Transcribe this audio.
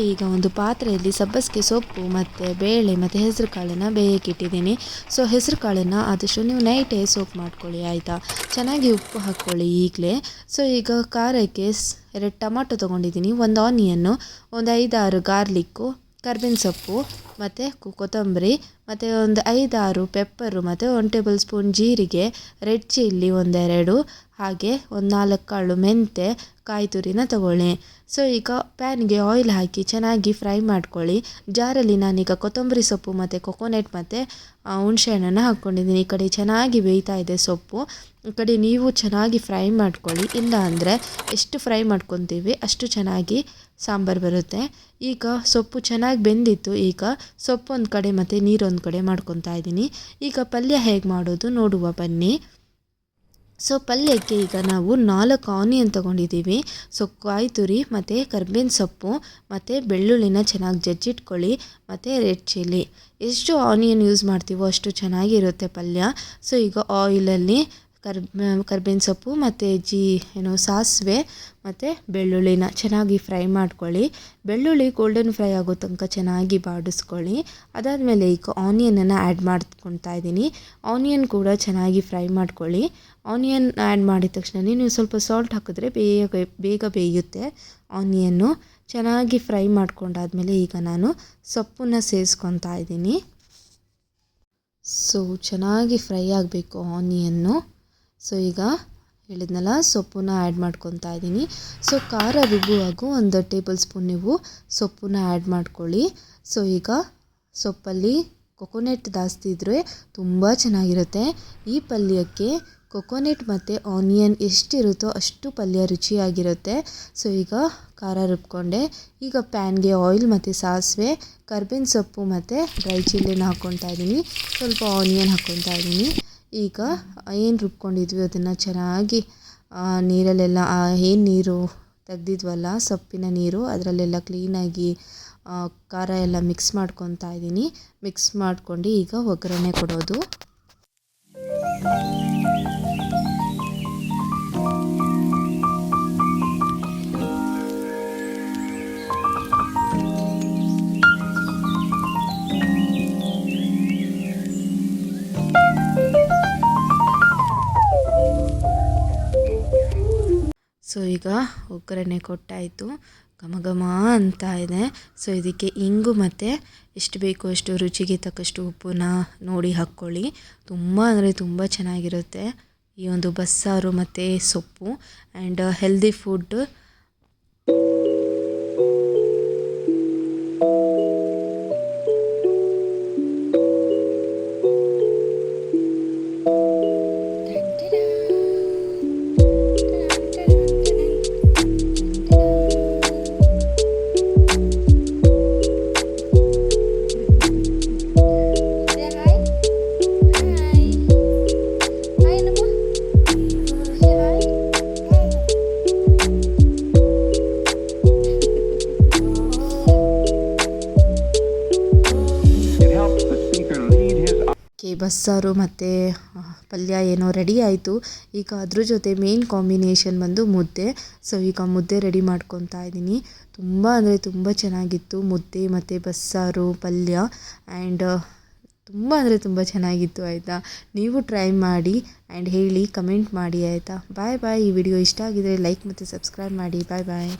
ಈಗ ಒಂದು ಪಾತ್ರೆಯಲ್ಲಿ ಸಬ್ಬಸಿಗೆ ಸೊಪ್ಪು ಮತ್ತು ಬೇಳೆ ಮತ್ತು ಹೆಸರು ಕಾಳನ್ನು ಬೇಯಕ್ಕೆ ಇಟ್ಟಿದ್ದೀನಿ ಸೊ ಹೆಸರು ಕಾಳನ್ನು ಆದಷ್ಟು ನೀವು ನೈಟೇ ಸೋಪ್ ಮಾಡ್ಕೊಳ್ಳಿ, ಆಯಿತಾ? ಚೆನ್ನಾಗಿ ಉಪ್ಪು ಹಾಕ್ಕೊಳ್ಳಿ ಈಗಲೇ. ಸೊ ಈಗ ಖಾರಕ್ಕೆ ಎರಡು ಟೊಮಾಟೊ ತೊಗೊಂಡಿದ್ದೀನಿ. ಒಂದು ಆನಿಯನ್ನು ಒಂದು ಐದಾರು ಗಾರ್ಲಿಕ್ಕು ಕರ್ಬೇವಿನ ಸೊಪ್ಪು ಮತ್ತು ಕೊತ್ತಂಬರಿ, ಮತ್ತು ಒಂದು ಐದಾರು ಪೆಪ್ಪರು ಮತ್ತು ಒಂದು ಟೇಬಲ್ ಸ್ಪೂನ್ ಜೀರಿಗೆ ರೆಡ್ ಚಿಲ್ಲಿ ಒಂದೆರಡು, ಹಾಗೆ ಒಂದು ನಾಲ್ಕು ಕಾಳು ಮೆಂತೆ ಕಾಯಿ ತಗೊಳ್ಳಿ. ಸೊ ಈಗ ಪ್ಯಾನ್ಗೆ ಆಯಿಲ್ ಹಾಕಿ ಚೆನ್ನಾಗಿ ಫ್ರೈ ಮಾಡ್ಕೊಳ್ಳಿ. ಜಾರಲ್ಲಿ ನಾನೀಗ ಕೊತ್ತಂಬರಿ ಸೊಪ್ಪು ಮತ್ತು ಕೊಕೊನೆಟ್ ಮತ್ತು ಹುಣಸೆಹಣ್ಣನ್ನು ಹಾಕ್ಕೊಂಡಿದ್ದೀನಿ. ಈ ಕಡೆ ಚೆನ್ನಾಗಿ ಬೇಯ್ತಾ ಇದೆ ಸೊಪ್ಪು. ಈ ಕಡೆ ನೀವು ಚೆನ್ನಾಗಿ ಫ್ರೈ ಮಾಡ್ಕೊಳ್ಳಿ. ಇಲ್ಲ ಅಂದರೆ ಎಷ್ಟು ಫ್ರೈ ಮಾಡ್ಕೊತೀವಿ ಅಷ್ಟು ಚೆನ್ನಾಗಿ ಸಾಂಬಾರು ಬರುತ್ತೆ. ಈಗ ಸೊಪ್ಪು ಚೆನ್ನಾಗಿ ಬೆಂದಿತ್ತು. ಈಗ ಸೊಪ್ಪು ಒಂದು ಕಡೆ ಮತ್ತು ನೀರೊಂದು ಕಡೆ ಮಾಡ್ಕೊತಾ ಇದ್ದೀನಿ. ಈಗ ಪಲ್ಯ ಹೇಗೆ ಮಾಡೋದು ನೋಡುವ ಬನ್ನಿ. ಸೊ ಪಲ್ಯಕ್ಕೆ ಈಗ ನಾವು ನಾಲ್ಕು ಆನಿಯನ್ ತೊಗೊಂಡಿದ್ದೀವಿ. ಸೊ ಕಾಯಿ ತುರಿ ಮತ್ತು ಕರ್ಬೇವಿನ ಸೊಪ್ಪು, ಮತ್ತು ಬೆಳ್ಳುಳ್ಳಿನ ಚೆನ್ನಾಗಿ ಜಜ್ಜಿಟ್ಕೊಳ್ಳಿ, ಮತ್ತು ರೆಡ್ ಚಿಲ್ಲಿ ಎಷ್ಟು ಆನಿಯನ್ ಯೂಸ್ ಮಾಡ್ತೀವೋ ಅಷ್ಟು ಚೆನ್ನಾಗಿರುತ್ತೆ ಪಲ್ಯ. ಸೊ ಈಗ ಆಯಿಲಲ್ಲಿ ಕರ್ ಕರ್ಬೇವಿನ ಸೊಪ್ಪು ಮತ್ತು ಜೀ, ಏನು ಸಾಸಿವೆ ಮತ್ತು ಬೆಳ್ಳುಳ್ಳಿನ ಚೆನ್ನಾಗಿ ಫ್ರೈ ಮಾಡ್ಕೊಳ್ಳಿ. ಬೆಳ್ಳುಳ್ಳಿ ಗೋಲ್ಡನ್ ಫ್ರೈ ಆಗೋ ತನಕ ಚೆನ್ನಾಗಿ ಬಾಡಿಸ್ಕೊಳ್ಳಿ. ಅದಾದಮೇಲೆ ಈಗ ಆನಿಯನನ್ನು ಆ್ಯಡ್ ಮಾಡ್ಕೊತಾ ಇದ್ದೀನಿ. ಆನಿಯನ್ ಕೂಡ ಚೆನ್ನಾಗಿ ಫ್ರೈ ಮಾಡ್ಕೊಳ್ಳಿ. ಆನಿಯನ್ ಆ್ಯಡ್ ಮಾಡಿದ ತಕ್ಷಣ ನೀವು ಸ್ವಲ್ಪ ಸಾಲ್ಟ್ ಹಾಕಿದ್ರೆ ಬೇಗ ಬೇಗ ಬೇಯುತ್ತೆ ಆನಿಯನ್ನು ಚೆನ್ನಾಗಿ ಫ್ರೈ ಮಾಡ್ಕೊಂಡಾದಮೇಲೆ ಈಗ ನಾನು ಸೊಪ್ಪನ್ನು ಸೇರಿಸ್ಕೊತಾ ಇದ್ದೀನಿ. ಸೊ ಚೆನ್ನಾಗಿ ಫ್ರೈ ಆಗಬೇಕು ಆನಿಯನ್ನು ಸೊ ಈಗ ಹೇಳಿದ್ನಲ್ಲ, ಸೊಪ್ಪನ್ನ ಆ್ಯಡ್ ಮಾಡ್ಕೊತಾ ಇದ್ದೀನಿ. ಸೊ ಖಾರ ರುಬ್ಬುವಾಗೂ ಒಂದು ಟೇಬಲ್ ಸ್ಪೂನ್ ನೀವು ಸೊಪ್ಪನ್ನ ಆ್ಯಡ್ ಮಾಡ್ಕೊಳ್ಳಿ. ಸೊ ಈಗ ಸೊಪ್ಪಲ್ಲಿ ಕೊಕೊನೆಟ್ ಜಾಸ್ತಿ ಇದ್ದರೆ ತುಂಬ ಚೆನ್ನಾಗಿರುತ್ತೆ. ಈ ಪಲ್ಯಕ್ಕೆ ಕೊಕೊನೆಟ್ ಮತ್ತು ಆನಿಯನ್ ಎಷ್ಟಿರುತ್ತೋ ಅಷ್ಟು ಪಲ್ಯ ರುಚಿಯಾಗಿರುತ್ತೆ. ಸೊ ಈಗ ಖಾರ ರುಬ್ಕೊಂಡೆ. ಈಗ ಪ್ಯಾನ್ಗೆ ಆಯಿಲ್ ಮತ್ತು ಸಾಸಿವೆ, ಕರ್ಬೇವಿನ ಸೊಪ್ಪು ಮತ್ತು ಡ್ರೈ ಚಿಲ್ಲಿನ ಹಾಕ್ಕೊತಾ ಇದ್ದೀನಿ. ಸ್ವಲ್ಪ ಆನಿಯನ್ ಹಾಕ್ಕೊತಾ ಇದ್ದೀನಿ. ಈಗ ಏನು ರುಬ್ಕೊಂಡಿದ್ವಿ ಅದನ್ನು ಚೆನ್ನಾಗಿ ನೀರಲ್ಲೆಲ್ಲ ಏನು ನೀರು ತೆಗ್ದಿದ್ವಲ್ಲ, ಸೊಪ್ಪಿನ ನೀರು, ಅದರಲ್ಲೆಲ್ಲ ಕ್ಲೀನಾಗಿ ಖಾರ ಎಲ್ಲ ಮಿಕ್ಸ್ ಮಾಡ್ಕೊತಾ ಇದ್ದೀನಿ. ಮಿಕ್ಸ್ ಮಾಡ್ಕೊಂಡು ಈಗ ಒಗ್ಗರಣೆ ಕೊಡೋದು. ಸೊ ಈಗ ಒಗ್ಗರಣೆ ಕೊಟ್ಟಾಯಿತು. ಘಮ ಘಮ ಅಂತ ಇದೆ. ಸೊ ಇದಕ್ಕೆ ಇಂಗು ಮತ್ತು ಎಷ್ಟು ಬೇಕು ಅಷ್ಟು ರುಚಿಗೆ ತಕ್ಕಷ್ಟು ಉಪ್ಪನ್ನ ನೋಡಿ ಹಾಕ್ಕೊಳ್ಳಿ. ತುಂಬ ಅಂದರೆ ತುಂಬ ಚೆನ್ನಾಗಿರುತ್ತೆ ಈ ಒಂದು ಬಸ್ಸಾರು ಮತ್ತು ಸೊಪ್ಪು. ಆ್ಯಂಡ್ ಹೆಲ್ದಿ ಫುಡ್ ಕೆ ಬಸ್ಸಾರು ಮತ್ತು ಪಲ್ಯ ಏನೋ ರೆಡಿ ಆಯಿತು. ಈಗ ಅದ್ರ ಜೊತೆ ಮೇನ್ ಕಾಂಬಿನೇಷನ್ ಬಂದು ಮುದ್ದೆ. ಸೊ ಈಗ ಮುದ್ದೆ ರೆಡಿ ಮಾಡ್ಕೊತಾ ಇದ್ದೀನಿ. ತುಂಬ ಅಂದರೆ ತುಂಬ ಚೆನ್ನಾಗಿತ್ತು ಮುದ್ದೆ ಮತ್ತು ಬಸ್ಸಾರು, ಪಲ್ಯ ಆ್ಯಂಡ್ ತುಂಬ ಅಂದರೆ ತುಂಬ ಚೆನ್ನಾಗಿತ್ತು ಆಯಿತಾ? ನೀವು ಟ್ರೈ ಮಾಡಿ ಆ್ಯಂಡ್ ಹೇಳಿ ಕಮೆಂಟ್ ಮಾಡಿ ಆಯಿತಾ? ಬಾಯ್ ಬಾಯ್ ಈ ವಿಡಿಯೋ ಇಷ್ಟ ಆಗಿದರೆ ಲೈಕ್ ಮತ್ತು ಸಬ್ಸ್ಕ್ರೈಬ್ ಮಾಡಿ. ಬಾಯ್ ಬಾಯ್